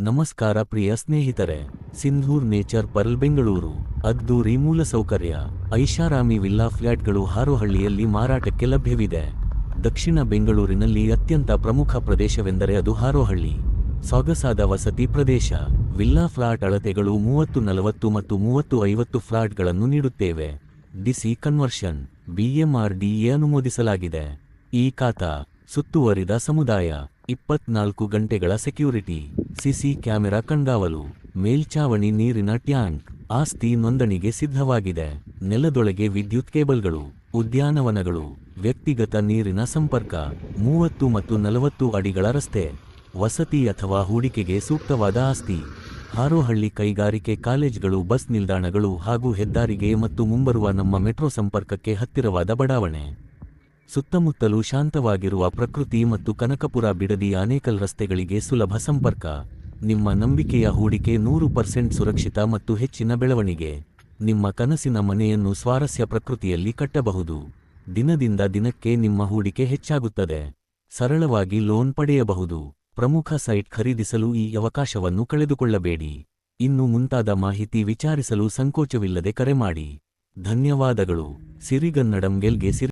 ನಮಸ್ಕಾರ ಪ್ರಿಯ ಸ್ನೇಹಿತರೆ, Sindoor nature pearl Bengaluru ಅದ್ದೂರಿ ಮೂಲಸೌಕರ್ಯ, ಐಷಾರಾಮಿ ವಿಲ್ಲಾ ಫ್ಲ್ಯಾಟ್ಗಳು ಹಾರೋಹಳ್ಳಿಯಲ್ಲಿ ಮಾರಾಟಕ್ಕೆ ಲಭ್ಯವಿದೆ. ದಕ್ಷಿಣ ಬೆಂಗಳೂರಿನಲ್ಲಿ ಅತ್ಯಂತ ಪ್ರಮುಖ ಪ್ರದೇಶವೆಂದರೆ ಅದು ಹಾರೋಹಳ್ಳಿ. ಸೊಗಸಾದ ವಸತಿ ಪ್ರದೇಶ, ವಿಲ್ಲಾ ಫ್ಲಾಟ್ ಅಳತೆಗಳು ಮೂವತ್ತು, ನಲವತ್ತು ಮತ್ತು ಮೂವತ್ತು, ಐವತ್ತು ಫ್ಲಾಟ್ಗಳನ್ನು ನೀಡುತ್ತೇವೆ. ಡಿಸಿ ಕನ್ವರ್ಷನ್ ಬಿಎಂಆರ್ಡಿಎ ಅನುಮೋದಿಸಲಾಗಿದೆ. ಈ ಖಾತಾ, ಸುತ್ತುವರಿದ ಸಮುದಾಯ. ಇಪ್ಪತ್ನಾಲ್ಕು ಗಂಟೆಗಳ ಸೆಕ್ಯೂರಿಟಿ, ಸಿಸಿ ಕ್ಯಾಮೆರಾ ಕಣ್ಗಾವಲು, ಮೇಲ್ಚಾವಣಿ ನೀರಿನ ಟ್ಯಾಂಕ್, ಆಸ್ತಿ ನೋಂದಣಿಗೆ ಸಿದ್ಧವಾಗಿದೆ. ನೆಲದೊಳಗೆ ವಿದ್ಯುತ್ ಕೇಬಲ್ಗಳು, ಉದ್ಯಾನವನಗಳು, ವ್ಯಕ್ತಿಗತ ನೀರಿನ ಸಂಪರ್ಕ, ಮೂವತ್ತು ಮತ್ತು ನಲವತ್ತು ಅಡಿಗಳ ರಸ್ತೆ, ವಸತಿ ಅಥವಾ ಹೂಡಿಕೆಗೆ ಸೂಕ್ತವಾದ ಆಸ್ತಿ. ಹಾರೋಹಳ್ಳಿ ಕೈಗಾರಿಕೆ ಕಾಲೇಜ್ಗಳು, ಬಸ್ ನಿಲ್ದಾಣಗಳು ಹಾಗೂ ಹೆದ್ದಾರಿಗೆ ಮತ್ತು ಮುಂಬರುವ ನಮ್ಮ ಮೆಟ್ರೋ ಸಂಪರ್ಕಕ್ಕೆ ಹತ್ತಿರವಾದ ಬಡಾವಣೆ. ಸುತ್ತಮುತ್ತಲೂ ಶಾಂತವಾಗಿರುವ ಪ್ರಕೃತಿ ಮತ್ತು ಕನಕಪುರ ಬಿಡದಿ ಆನೇಕಲ್ ರಸ್ತೆಗಳಿಗೆ ಸುಲಭ ಸಂಪರ್ಕ. ನಿಮ್ಮ ನಂಬಿಕೆಯ ಹೂಡಿಕೆ ನೂರು ಪರ್ಸೆಂಟ್ ಸುರಕ್ಷಿತ ಮತ್ತು ಹೆಚ್ಚಿನ ಬೆಳವಣಿಗೆ. ನಿಮ್ಮ ಕನಸಿನ ಮನೆಯನ್ನು ಸ್ವಾರಸ್ಯ ಪ್ರಕೃತಿಯಲ್ಲಿ ಕಟ್ಟಬಹುದು. ದಿನದಿಂದ ದಿನಕ್ಕೆ ನಿಮ್ಮ ಹೂಡಿಕೆ ಹೆಚ್ಚಾಗುತ್ತದೆ. ಸರಳವಾಗಿ ಲೋನ್ ಪಡೆಯಬಹುದು. ಪ್ರಮುಖ ಸೈಟ್ ಖರೀದಿಸಲು ಈ ಅವಕಾಶವನ್ನು ಕಳೆದುಕೊಳ್ಳಬೇಡಿ. ಇನ್ನು ಮುಂತಾದ ಮಾಹಿತಿ ವಿಚಾರಿಸಲು ಸಂಕೋಚವಿಲ್ಲದೆ ಕರೆ ಮಾಡಿ. ಧನ್ಯವಾದಗಳು. ಸಿರಿಗನ್ನಡಂ ಗೆಲ್ಗೆ ಸಿರಿ